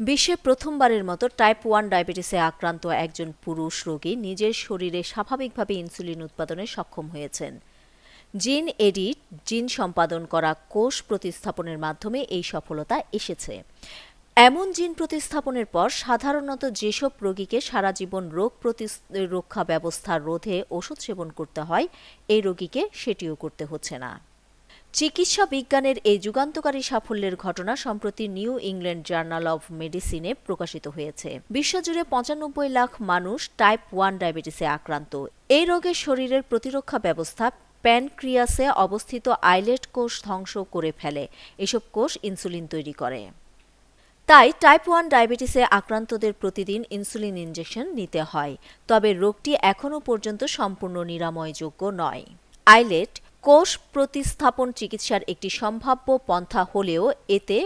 বিশ্বে প্রথমবারের মতো টাইপ ওয়ান ডায়াবেটিসে আক্রান্ত একজন পুরুষ রোগী নিজের শরীরে স্বাভাবিকভাবে ইনসুলিন উৎপাদনে সক্ষম হয়েছেন। জিন এডিট, জিন সম্পাদন করা কোষ প্রতিস্থাপনের মাধ্যমে এই সফলতা এসেছে। এমন জিন প্রতিস্থাপনের পর সাধারণত যেসব রোগীকে সারা জীবন রোগ প্রতিরক্ষা ব্যবস্থা রোধে ওষুধ সেবন করতে হয়, এই রোগীকে সেটিও করতে হচ্ছে না। চিকিৎসা বিজ্ঞানের এই যুগান্তকারী সাফল্যের ঘটনা সম্প্রতি নিউ ইংল্যান্ড জার্নাল অব মেডিসিনে প্রকাশিত হয়েছে। বিশ্বজুড়ে পঁচানব্বই লাখ মানুষ টাইপ ওয়ান ডায়াবেটিসে আক্রান্ত। এই রোগের শরীরের প্রতিরক্ষা ব্যবস্থা প্যানক্রিয়াসে অবস্থিত আইলেট কোষ ধ্বংস করে ফেলে। এসব কোষ ইনসুলিন তৈরি করে। তাই টাইপ ওয়ান ডায়াবেটিসে আক্রান্তদের প্রতিদিন ইনসুলিন ইনজেকশন নিতে হয়। তবে রোগটি এখনও পর্যন্ত সম্পূর্ণ নিরাময়যোগ্য নয়। আইলেট কোষ প্রতিস্থাপন চিকিৎসার একটি সম্ভাব্য পন্থা হলেও এতে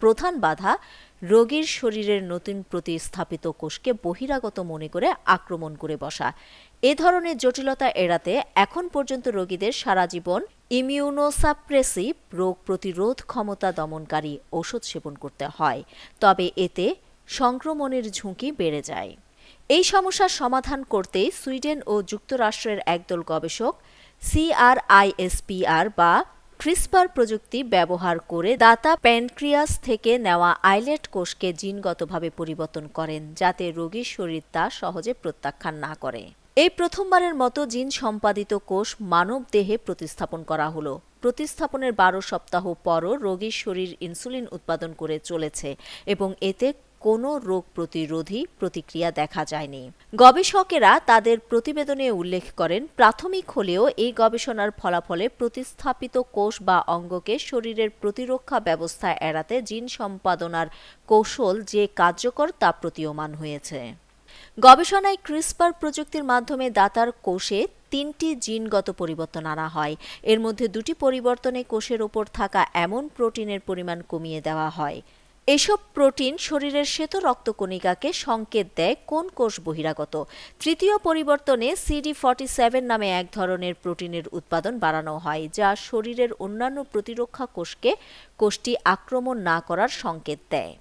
প্রধান বাধা রোগীর শরীরের নতুন প্রতিস্থাপিত কোষকে বহিরাগত মনে করে আক্রমণ করে বসা। এ ধরনের জটিলতা এড়াতে এখন পর্যন্ত রোগীদের সারা জীবন ইমিউনোসাপ্রেসিভ রোগ প্রতিরোধ ক্ষমতা দমনকারী ওষুধ সেবন করতে হয়, তবে এতে সংক্রমণের ঝুঁকি বেড়ে যায়। এই সমস্যার সমাধান করতে সুইডেন ও যুক্তরাষ্ট্রের একদল গবেষক সিআরআইএসপিআর বা ক্রিসপার প্রযুক্তি ব্যবহার করে দাতা প্যানক্রিয়াস থেকে নেওয়া আইলেট কোষকে জিনগতভাবে পরিবর্তন করেন, যাতে রোগীর শরীর তা সহজে প্রত্যাখ্যান না করে। এই প্রথমবারের মতো জিন সম্পাদিত কোষ মানব দেহে প্রতিস্থাপন করা হলো। প্রতিস্থাপনের বারো সপ্তাহ পরও রোগীর শরীর ইনসুলিন উৎপাদন করে চলেছে এবং এতে কোনো রোগ প্রতিরোধী প্রতিক্রিয়া দেখা যায়নি। গবেষকেরা তাদের প্রতিবেদনে উল্লেখ করেন, প্রাথমিক হলেও এই গবেষণার ফলাফলে প্রতিস্থাপিত কোষ বা অঙ্গকে শরীরের প্রতিরক্ষা ব্যবস্থা এড়াতে জিন সম্পাদনার কৌশল যে কার্যকর তা প্রতীয়মান হয়েছে। গবেষণায় ক্রিসপার প্রযুক্তির মাধ্যমে দাতার কোষে তিনটি জিনগত পরিবর্তন আনা হয়। এর মধ্যে দুটি পরিবর্তনে কোষের ওপর থাকা এমন প্রোটিনের পরিমাণ কমিয়ে দেওয়া হয়। এসব প্রোটিন শরীরের শ্বেত রক্তকণিকাকে সংকেত দেয় কোন কোষ বহিরাগত। তৃতীয় পরিবর্তনে সিডি ফর্টি সেভেন নামে এক ধরনের প্রোটিনের উৎপাদন বাড়ানো হয়, যা শরীরের অন্যান্য প্রতিরক্ষা কোষকে কোষটি আক্রমণ না করার সংকেত দেয়।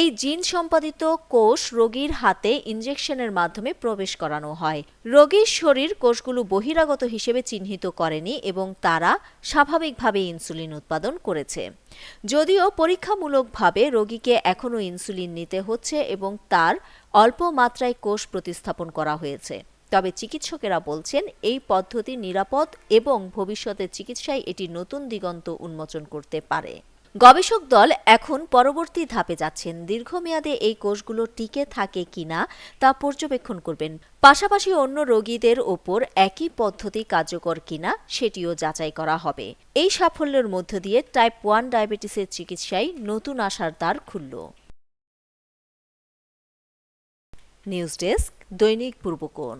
এই জিন সম্পাদিত কোষ রোগীর হাতে ইনজেকশনের মাধ্যমে প্রবেশ করানো হয়। রোগীর শরীর কোষগুলো বহিরাগত হিসেবে চিহ্নিত করেনি এবং তারা স্বাভাবিকভাবে ইনসুলিন উৎপাদন করেছে। যদিও পরীক্ষামূলকভাবে রোগীকে এখনও ইনসুলিন নিতে হচ্ছে এবং তার অল্প মাত্রায় কোষ প্রতিস্থাপন করা হয়েছে। তবে চিকিৎসকেরা বলছেন, এই পদ্ধতি নিরাপদ এবং ভবিষ্যতে চিকিৎসায় এটি নতুন দিগন্ত উন্মোচন করতে পারে। গবেষক দল এখন পরবর্তী ধাপে যাচ্ছেন। দীর্ঘমেয়াদে এই কোষগুলো টিকে থাকে কিনা তা পর্যবেক্ষণ করবেন। পাশাপাশি অন্য রোগীদের ওপর একই পদ্ধতি কার্যকর কিনা সেটিও যাচাই করা হবে। এই সাফল্যের মধ্য দিয়ে টাইপ ওয়ান ডায়াবেটিসের চিকিৎসায় নতুন আশার দ্বার খুলল। নিউজ ডেস্ক দৈনিক পূর্বকোণ।